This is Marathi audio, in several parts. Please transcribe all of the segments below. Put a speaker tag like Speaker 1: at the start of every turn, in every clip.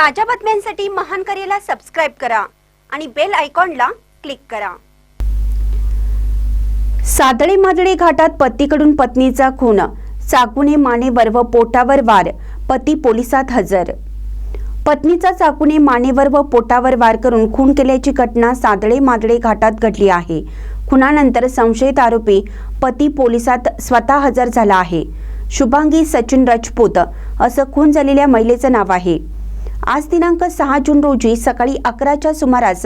Speaker 1: ताज्या बातम्यांसाठी महान करेला सबस्क्राईब करा आणि बेल आयकॉनला क्लिक करा. सादळे मादळे घाटात पतीकडून पत्नीचा खून. चाकूने मानेवर व पोटावर वार. पती पोलिसात हजर. पत्नीचा चाकूने मानेवर व पोटावर वार करून खून केल्याची घटना सादळे मादळे घाटात घडली आहे. खुनानंतर संशयित आरोपी पती पोलिसात स्वतः हजर झाला आहे. शुभांगी सचिन राजपूत. असं खून झालेल्या महिलेचं नाव आहे. आज दिनांक सहा जून रोजी सकाळी अकराच्या सुमारास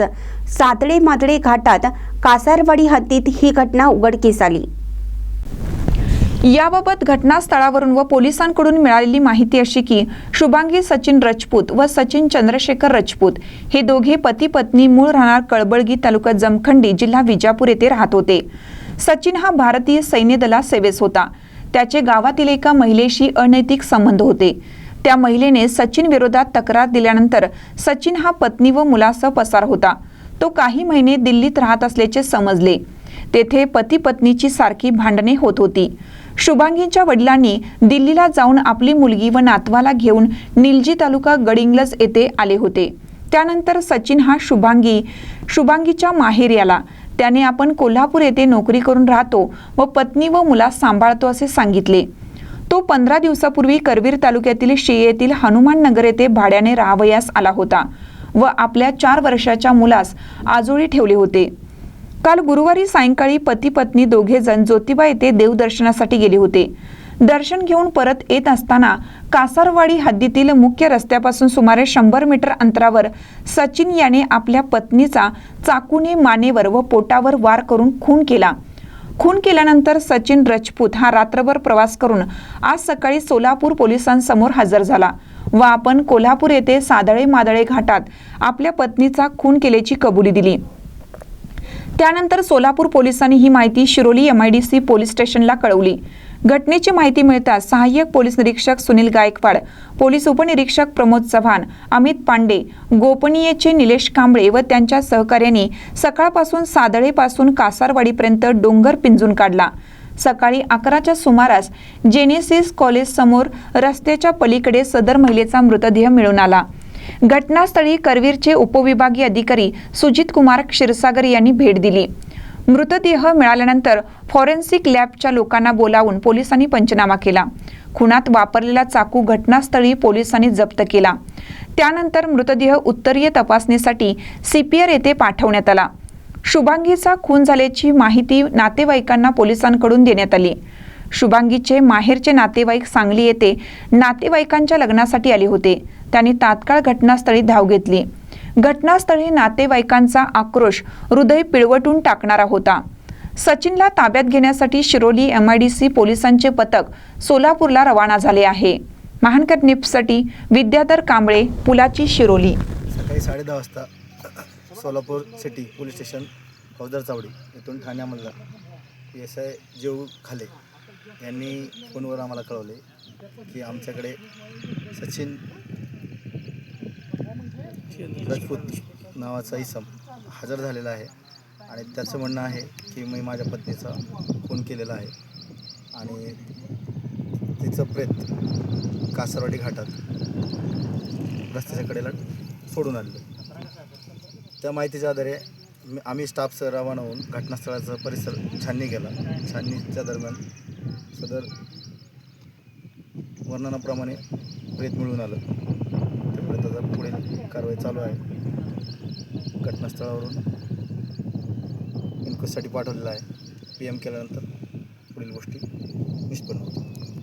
Speaker 1: सातडे मादळे घाटात कासारवाडी हद्दीत ही घटना उघडकीस आली.
Speaker 2: याबाबत घटनास्थळावरून व पोलिसांकडून मिळालेली माहिती अशी की शुभांगी सचिन रजपूत व सचिन चंद्रशेखर रजपूत हे दोघे पती पत्नी मूळ राहणार कळबळगी तालुका जमखंडी जिल्हा विजापूर येथे राहत होते. सचिन हा भारतीय सैन्य दलात सेवेस होता. त्याचे गावातील एका महिलेशी अनैतिक संबंध होते. त्या महिलेने सचिन विरोधात तक्रार दिल्यानंतर सचिन हा पत्नी व मुलासह पसार होता. तो काही महिने दिल्लीत राहत असल्याचे समजले. तेथे पती पत्नीची सारखी भांडणे होत होती. शुभांगीच्या वडिलांनी दिल्लीला जाऊन आपली मुलगी व नातवाला घेऊन निलजी तालुका गडिंग्लज येथे आले होते. त्यानंतर सचिन हा शुभांगी शुभांगीच्या माहेर याला. त्याने आपण कोल्हापूर येथे नोकरी करून राहतो व पत्नी व मुला सांभाळतो असे सांगितले. तो पंधरा दिवसापूर्वी करवीर तालुक्यातील शे येथील हनुमान नगर येथे भाड्याने राहावयास आला होता व आपल्या चार वर्षाच्या मुलास आजोळी ठेवले होते. काल गुरुवारी सायंकाळी पती पत्नी दोघे जण ज्योतिबा येथे देवदर्शनासाठी गेले होते. दर्शन घेऊन परत येत असताना कासारवाडी हद्दीतील मुख्य रस्त्यापासून सुमारे शंभर मीटर अंतरावर सचिन याने आपल्या पत्नीचा चाकूने मानेवर व पोटावर वार करून खून केला. खून केल्यानंतर सचिन रजपूत हा रात्रभर प्रवास करून आज सकाळी सोलापूर पोलिसांसमोर हजर झाला. व आपण कोल्हापूर येथे सादळे मादळे घाटात आपल्या पत्नीचा खून केल्याची कबुली दिली. त्यानंतर सोलापूर पोलिसांनी ही माहिती शिरोली एम आयडीसी पोलीस स्टेशनला कळवली. घटनेची माहिती मिळताच सहाय्यक पोलीस निरीक्षक सुनील गायकवाड पोलीस उपनिरीक्षक प्रमोद चव्हाण अमित पांडे गोपनीयचे निलेश कांबळे व त्यांच्या सहकार्यांनी सकाळपासून सादळेपासून कासारवाडीपर्यंत डोंगर पिंजून काढला. सकाळी अकराच्या सुमारास जेनेसिस कॉलेज समोर रस्त्याच्या पलीकडे सदर महिलेचा मृतदेह मिळून आला. घटनास्थळी करवीरचे उपविभागीय अधिकारी सुजित कुमार क्षीरसागर यांनी भेट दिली. मृतदेह मिळाल्यानंतर फॉरेन्सिक लॅबच्या लोकांना बोलावून पोलिसांनी पंचनामा केला. खुनात वापरलेला चाकू घटनास्थळी पोलिसांनी जप्त केला. त्यानंतर मृतदेह उत्तरीय तपासणीसाठी सीपीआर येथे पाठवण्यात आला. शुभांगीचा खून झाल्याची माहिती नातेवाईकांना पोलिसांकडून देण्यात आली. शुभांगीचे माहेरचे नातेवाईक सांगली येथे नातेवाईकांच्या लग्नासाठी आले होते. त्यांनी तात्काळ घटनास्थळी धाव घेतली. घटनास्थळी नातेवाईकांचा आक्रोश हृदय पिळवटून टाकणारा होता. सचिनला ताब्यात घेण्यासाठी Shiroli M I D C पोलिसांचे पथक सोलापूरला रवाना झाले आहे. महानकर निपसाठी विद्याधर कांबळे पुलाची शिरोली.
Speaker 3: सकाळी साडेदहा वाजता सोलापूर सिटी पोलीस स्टेशन फौजदार चावडी येथून ठाण्यामधला एस आय जेऊ खाले यांनी फोनवर आम्हाला कळवले की आमच्याकडे सचिन राजपूत नावाचा इसम हजर झालेला आहे. आणि त्याचं म्हणणं आहे की मी माझ्या पत्नीचा खून केलेला आहे. आणि तिचं प्रेत कासरवाडी घाटात रस्त्याच्या कडेला सोडून आणलं त्या माहितीच्या आधारे मी- आम्ही स्टाफसह रवाना होऊन घटनास्थळाचा परिसर छाननी केला. छाननीच्या दरम्यान सदर वर्णनाप्रमाणे प्रेत मिळून आलं. त्या प्रेताचा पुढील कारवाई चालू आहे. घटनास्थळावरून इन्क्वेस्टसाठी पाठवलेला आहे. पी एम केल्यानंतर पुढील गोष्टी निष्पन्न होतील.